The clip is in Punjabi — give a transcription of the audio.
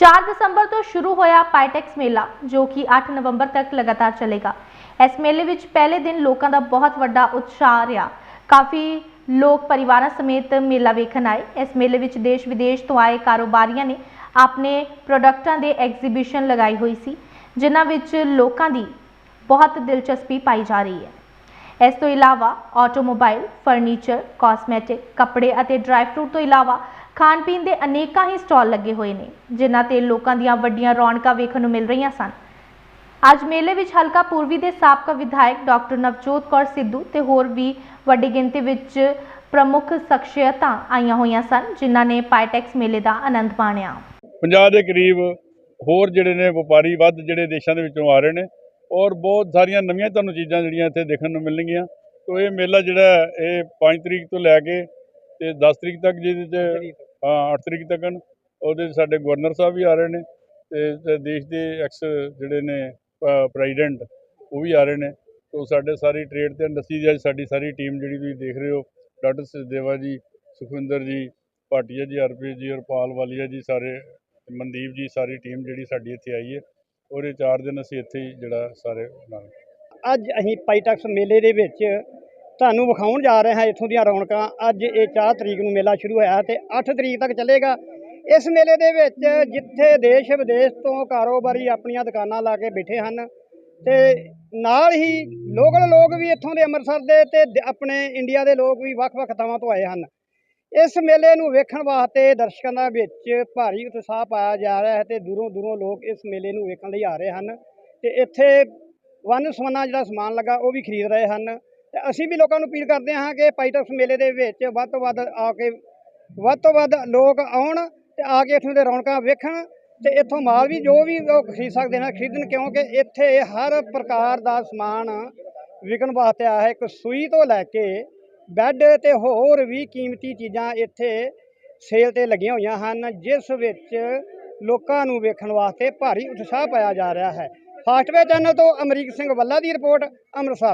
4 ਦਸੰਬਰ ਤੋਂ ਸ਼ੁਰੂ ਹੋਇਆ ਪਾਈਟੈਕਸ ਮੇਲਾ, ਜੋ ਕਿ 8 ਨਵੰਬਰ ਤੱਕ ਲਗਾਤਾਰ ਚੱਲੇਗਾ। ਇਸ ਮੇਲੇ ਵਿੱਚ ਪਹਿਲੇ ਦਿਨ ਲੋਕਾਂ ਦਾ ਬਹੁਤ ਵੱਡਾ ਉਤਸ਼ਾਹ ਰਿਹਾ। ਕਾਫੀ ਲੋਕ ਪਰਿਵਾਰਾਂ ਸਮੇਤ ਮੇਲਾ ਵੇਖਣ ਆਏ। ਇਸ ਮੇਲੇ ਵਿੱਚ ਦੇਸ਼ ਵਿਦੇਸ਼ ਤੋਂ ਆਏ ਕਾਰੋਬਾਰੀਆਂ ਨੇ ਆਪਣੇ ਪ੍ਰੋਡਕਟਾਂ ਦੇ ਐਗਜ਼ੀਬਿਸ਼ਨ ਲਗਾਈ ਹੋਈ ਸੀ, ਜਿਨ੍ਹਾਂ ਵਿੱਚ ਲੋਕਾਂ ਦੀ ਬਹੁਤ ਦਿਲਚਸਪੀ ਪਾਈ ਜਾ ਰਹੀ ਹੈ। ਇਸ ਤੋਂ ਇਲਾਵਾ ਆਟੋਮੋਬਾਈਲ, ਫਰਨੀਚਰ, ਕਾਸਮੈਟਿਕ, ਕੱਪੜੇ ਅਤੇ ਡਰਾਈ ਫਰੂਟ ਤੋਂ ਇਲਾਵਾ ਖਾਣ ਪੀਣ ਦੇ ਅਨੇਕਾਂ ਹੀ ਸਟਾਲ ਲੱਗੇ ਹੋਏ ਨੇ ਜਿਨ੍ਹਾਂ ਤੇ ਲੋਕਾਂ ਦੀਆਂ ਵੱਡੀਆਂ ਰੌਣਕਾਂ ਵੇਖਣ ਨੂੰ ਮਿਲ ਰਹੀਆਂ ਸਨ। ਅੱਜ ਮੇਲੇ ਵਿੱਚ ਹਲਕਾ ਪੂਰਬੀ ਦੇ ਸਾਬਕਾ ਵਿਧਾਇਕ ਡਾਕਟਰ ਨਵਜੋਤ ਕੌਰ ਸਿੱਧੂ ਤੇ ਹੋਰ ਵੀ ਵੱਡੀ ਗਿਣਤੀ ਵਿੱਚ ਪ੍ਰਮੁੱਖ ਸ਼ਖਸੀਅਤਾਂ ਆਈਆਂ ਹੋਈਆਂ ਸਨ ਜਿਨ੍ਹਾਂ ਨੇ ਪਾਈਟੈਕਸ ਮੇਲੇ ਦਾ ਆਨੰਦ ਮਾਣਿਆ। 50 ਦੇ ਕਰੀਬ ਹੋਰ ਜਿਹੜੇ ਨੇ ਵਪਾਰੀ ਵੱਧ ਜਿਹੜੇ ਦੇਸ਼ਾਂ ਦੇ ਵਿੱਚੋਂ ਆ ਰਹੇ ਨੇ ਔਰ ਬਹੁਤ ਸਾਰੀਆਂ ਨਵੀਆਂ ਤੁਹਾਨੂੰ ਚੀਜ਼ਾਂ ਜਿਹੜੀਆਂ ਇੱਥੇ ਦੇਖਣ ਨੂੰ ਮਿਲਣਗੀਆਂ। ਤੋ ਇਹ ਮੇਲਾ ਜਿਹੜਾ ਹੈ, ਇਹ 5 ਤਰੀਕ ਤੋਂ ਲੈ ਕੇ ਤੇ 10 ਤਰੀਕ ਤੱਕ ਜਿਹਦੇ 'ਚ 8 ਤਰੀਕ ਤੱਕ ਉਹਦੇ 'ਚ ਸਾਡੇ ਗਵਰਨਰ ਸਾਹਿਬ ਵੀ ਆ ਰਹੇ ਨੇ ਤੇ ਦੇਸ਼ ਦੇ ਐਕਸ ਜਿਹੜੇ ਨੇ ਪ੍ਰੈਜ਼ੀਡੈਂਟ ਉਹ ਵੀ ਆ ਰਹੇ ਨੇ। ਤੋ ਸਾਡੇ ਸਾਰੀ ਟ੍ਰੇਡ ਤੇ ਇੰਡਸਟਰੀ ਦੀ ਅੱਜ ਸਾਡੀ ਸਾਰੀ ਟੀਮ ਜਿਹੜੀ ਤੁਸੀਂ ਦੇਖ ਰਹੇ ਹੋ, ਡਾਕਟਰ ਸਚਦੇਵਾ ਜੀ, ਸੁਖਵਿੰਦਰ ਜੀ, ਭਾਟੀਆ ਜੀ, ਹਰਪ੍ਰੀਤ ਜੀ ਔਰ ਪਾਲ ਵਾਲੀਆ ਜੀ ਸਾਰੇ, ਮਨਦੀਪ ਜੀ ਸਾਰੀ ਟੀਮ ਜਿਹੜੀ ਸਾਡੀ ਇੱਥੇ ਆਈ ਹੈ। ਔਰ ਇਹ ਚਾਰ ਦਿਨ ਅਸੀਂ ਇੱਥੇ ਹੀ ਜਿਹੜਾ ਸਾਰੇ ਨਾਲ। ਅੱਜ ਅਸੀਂ ਪਾਈਟੈਕਸ ਮੇਲੇ ਦੇ ਵਿੱਚ ਤੁਹਾਨੂੰ ਵਿਖਾਉਣ ਜਾ ਰਹੇ ਹਾਂ ਇੱਥੋਂ ਦੀਆਂ ਰੌਣਕਾਂ। ਅੱਜ ਇਹ 4 ਤਰੀਕ ਨੂੰ ਮੇਲਾ ਸ਼ੁਰੂ ਹੋਇਆ ਤੇ 8 ਤਰੀਕ ਤੱਕ ਚੱਲੇਗਾ। ਇਸ ਮੇਲੇ ਦੇ ਵਿੱਚ ਜਿੱਥੇ ਦੇਸ਼ ਵਿਦੇਸ਼ ਤੋਂ ਕਾਰੋਬਾਰੀ ਆਪਣੀਆਂ ਦੁਕਾਨਾਂ ਲਾ ਕੇ ਬੈਠੇ ਹਨ ਤੇ ਨਾਲ ਹੀ ਲੋਕਲ ਲੋਕ ਵੀ ਇੱਥੋਂ ਦੇ ਅੰਮ੍ਰਿਤਸਰ ਦੇ ਤੇ ਆਪਣੇ ਇੰਡੀਆ ਦੇ ਲੋਕ ਵੀ ਵੱਖ-ਵੱਖ ਥਾਵਾਂ ਤੋਂ ਆਏ ਹਨ। ਇਸ ਮੇਲੇ ਨੂੰ ਵੇਖਣ ਵਾਸਤੇ ਦਰਸ਼ਕਾਂ ਦਾ ਵਿੱਚ ਭਾਰੀ ਉਤਸ਼ਾਹ ਪਾਇਆ ਜਾ ਰਿਹਾ ਹੈ ਤੇ ਦੂਰੋਂ ਦੂਰੋਂ ਲੋਕ ਇਸ ਮੇਲੇ ਨੂੰ ਵੇਖਣ ਲਈ ਆ ਰਹੇ ਹਨ ਤੇ ਇੱਥੇ ਵੰਨ ਸਵੰਨਾ ਜਿਹੜਾ ਸਮਾਨ ਲੱਗਾ ਉਹ ਵੀ ਖਰੀਦ ਰਹੇ ਹਨ। ਤੇ ਅਸੀਂ ਵੀ ਲੋਕਾਂ ਨੂੰ ਅਪੀਲ ਕਰਦੇ ਹਾਂ ਕਿ ਪਾਈਟਕਸ ਮੇਲੇ ਦੇ ਵਿੱਚ ਵੱਧ ਤੋਂ ਵੱਧ ਆ ਕੇ, ਵੱਧ ਤੋਂ ਵੱਧ ਲੋਕ ਆਉਣ ਤੇ ਆ ਕੇ ਇੱਥੋਂ ਦੇ ਰੌਣਕਾਂ ਵੇਖਣ ਤੇ ਇੱਥੋਂ ਮਾਲ ਵੀ ਜੋ ਵੀ ਉਹ ਖਰੀਦ ਸਕਦੇ ਨੇ ਖਰੀਦਣ, ਕਿਉਂਕਿ ਇੱਥੇ ਹਰ ਪ੍ਰਕਾਰ ਦਾ ਸਮਾਨ ਵਿਕਣ ਵਾਸਤੇ ਆਇਆ ਹੈ। ਇੱਕ ਸੂਈ ਤੋਂ ਲੈ ਕੇ ਬੈੱਡ ਤੇ ਹੋਰ ਵੀ ਕੀਮਤੀ ਚੀਜ਼ਾਂ ਇੱਥੇ ਸੇਲ ਤੇ ਲੱਗੀਆਂ ਹੋਈਆਂ ਹਨ, ਜਿਸ ਵਿੱਚ ਲੋਕਾਂ ਨੂੰ ਵੇਖਣ ਵਾਸਤੇ ਭਾਰੀ ਉਤਸ਼ਾਹ ਪਾਇਆ ਜਾ ਰਿਹਾ ਹੈ। ਫਾਸਟਵੇ ਚੈਨਲ ਤੋਂ ਅਮਰੀਕ ਸਿੰਘ ਵੱਲਾ ਦੀ ਰਿਪੋਰਟ, ਅੰਮ੍ਰਿਤਸਰ।